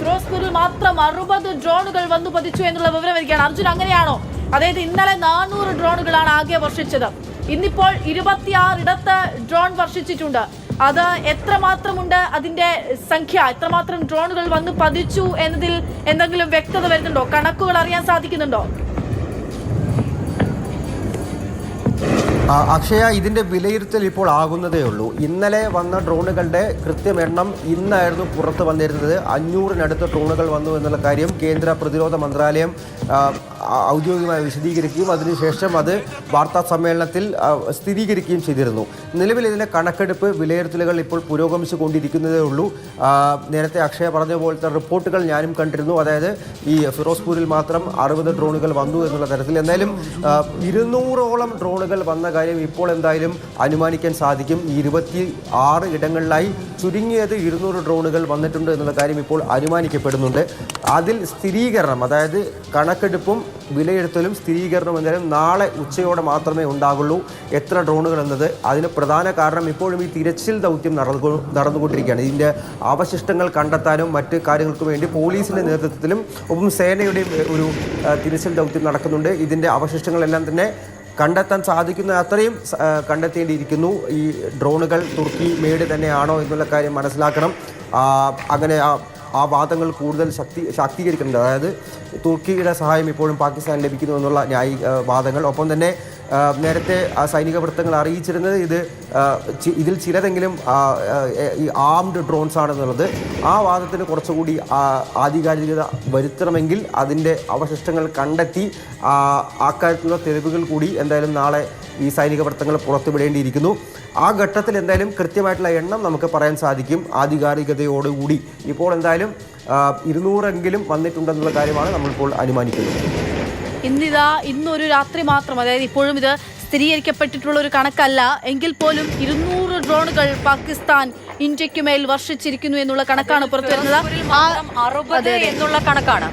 ഫിറോസ്പൂരിൽ മാത്രം അറുപത് ഡ്രോണുകൾ വന്നു പതിച്ചു എന്നുള്ള വിവരം വരികയാണ് അർജുൻ അങ്ങനെയാണോ? അതായത് ഇന്നലെ നാനൂറ് ഡ്രോണുകളാണ് ആകെ വർഷിച്ചത്. ഇന്നിപ്പോൾ ഇരുപത്തിയാറിടത്ത് ഡ്രോൺ വർഷിച്ചിട്ടുണ്ട്. അത് എത്രമാത്രമുണ്ട് അതിന്റെ സംഖ്യ? എത്രമാത്രം ഡ്രോണുകൾ വന്ന് പതിച്ചു എന്നതിൽ എന്തെങ്കിലും വ്യക്തത വരുന്നുണ്ടോ? കണക്കുകൾ അറിയാൻ സാധിക്കുന്നുണ്ടോ? അക്ഷയ ഇതിന്റെ വിലയിരുത്തൽ ഇപ്പോൾ ആകുന്നതേ ഉള്ളൂ. ഇന്നലെ വന്ന ഡ്രോണുകളുടെ കൃത്യം എണ്ണം ഇന്നായിരുന്നു പുറത്ത് വന്നിരുന്നത്. അഞ്ഞൂറിനടുത്ത് ഡ്രോണുകൾ വന്നു എന്നുള്ള കാര്യം കേന്ദ്ര പ്രതിരോധ മന്ത്രാലയം ഔദ്യോഗികമായി വിശദീകരിക്കുകയും അതിനുശേഷം അത് വാർത്താ സമ്മേളനത്തിൽ സ്ഥിരീകരിക്കുകയും ചെയ്തിരുന്നു. നിലവിൽ ഇതിന്റെ കണക്കെടുപ്പ് വിലയിരുത്തലുകൾ ഇപ്പോൾ പുരോഗമിച്ചു കൊണ്ടിരിക്കുന്നതേ ഉള്ളൂ നേരത്തെ അക്ഷയ പറഞ്ഞ പോലത്തെ റിപ്പോർട്ടുകൾ ഞാനും കണ്ടിരുന്നു. അതായത് ഈ ഫിറോസ്പൂരിൽ മാത്രം അറുപത് ഡ്രോണുകൾ വന്നു എന്നുള്ള തരത്തിൽ. എന്തായാലും ഇരുന്നൂറോളം ഡ്രോണുകൾ വന്ന കാര്യം ഇപ്പോൾ എന്തായാലും അനുമാനിക്കാൻ സാധിക്കും. ഈ ഇരുപത്തി ആറ് ഇടങ്ങളിലായി ചുരുങ്ങിയത് ഇരുന്നൂറ് ഡ്രോണുകൾ വന്നിട്ടുണ്ട് എന്നുള്ള കാര്യം ഇപ്പോൾ അനുമാനിക്കപ്പെടുന്നുണ്ട്. അതിൽ സ്ഥിരീകരണം അതായത് കണക്കെടുപ്പും വിലയിരുത്തലും സ്ഥിരീകരണം എന്തായാലും നാളെ ഉച്ചയോടെ മാത്രമേ ഉണ്ടാകുള്ളൂ. എത്ര ഡ്രോണുകൾ എന്നത് അതിന് പ്രധാന കാരണം ഇപ്പോഴും ഈ തിരച്ചിൽ ദൗത്യം നടന്നു നടന്നുകൊണ്ടിരിക്കുകയാണ്. ഇതിന്റെ അവശിഷ്ടങ്ങൾ കണ്ടെത്താനും മറ്റ് കാര്യങ്ങൾക്കും വേണ്ടി പോലീസിന്റെ നേതൃത്വത്തിലും ഒപ്പം സേനയുടെയും ഒരു തിരച്ചിൽ ദൗത്യം നടക്കുന്നുണ്ട്. ഇതിന്റെ അവശിഷ്ടങ്ങളെല്ലാം തന്നെ കണ്ടെത്താൻ സാധിക്കുന്ന. അത്രയും കണ്ടെത്തേണ്ടിയിരിക്കുന്നു. ഈ ഡ്രോണുകൾ തുർക്കി മേഡ് തന്നെയാണോ എന്നുള്ള കാര്യം മനസ്സിലാക്കണം. അങ്ങനെ ആ വാദങ്ങൾ കൂടുതൽ ശക്തി ശാക്തീകരിക്കുന്നുണ്ട്. അതായത് തുർക്കിയുടെ സഹായം ഇപ്പോഴും പാകിസ്ഥാൻ ലഭിക്കുന്നു എന്നുള്ള ന്യായീ വാദങ്ങൾ. ഒപ്പം തന്നെ നേരത്തെ സൈനിക വൃത്തങ്ങൾ അറിയിച്ചിരുന്നത് ഇത് ഇതിൽ ചിലതെങ്കിലും ആംഡ് ഡ്രോൺസ് ആണെന്നുള്ളത്. ആ വാദത്തിന് കുറച്ചുകൂടി ആധികാരികത വരുത്തണമെങ്കിൽ അതിന്റെ അവശിഷ്ടങ്ങൾ കണ്ടെത്തി അക്കാര്യത്തിലുള്ള തെളിവുകൾ കൂടി എന്തായാലും നാളെ ഈ സൈനിക വൃത്തങ്ങൾ പുറത്തുവിടേണ്ടിയിരിക്കുന്നു. ആ ഘട്ടത്തിൽ എന്തായാലും കൃത്യമായിട്ടുള്ള എണ്ണം നമുക്ക് പറയാൻ സാധിക്കും. ആധികാരികതയോടുകൂടി. ഇപ്പോൾ എന്തായാലും ഇരുന്നൂറെങ്കിലും വന്നിട്ടുണ്ടെന്നുള്ള കാര്യമാണ് നമ്മളിപ്പോൾ അനുമാനിക്കുന്നത്. ഇന്നിതാ ഇന്നൊരു രാത്രി മാത്രം അതായത് ഇപ്പോഴും ഇത് സ്ഥിരീകരിക്കപ്പെട്ടിട്ടുള്ള ഒരു കണക്കല്ല. എങ്കിൽ പോലും ഇരുന്നൂറ് ഡ്രോണുകൾ പാകിസ്ഥാൻ ഇന്ത്യക്കുമേൽ വർഷിച്ചിരിക്കുന്നു എന്നുള്ള കണക്കാണ് പുറത്തു വരുന്നത് എന്നുള്ള കണക്കാണ്.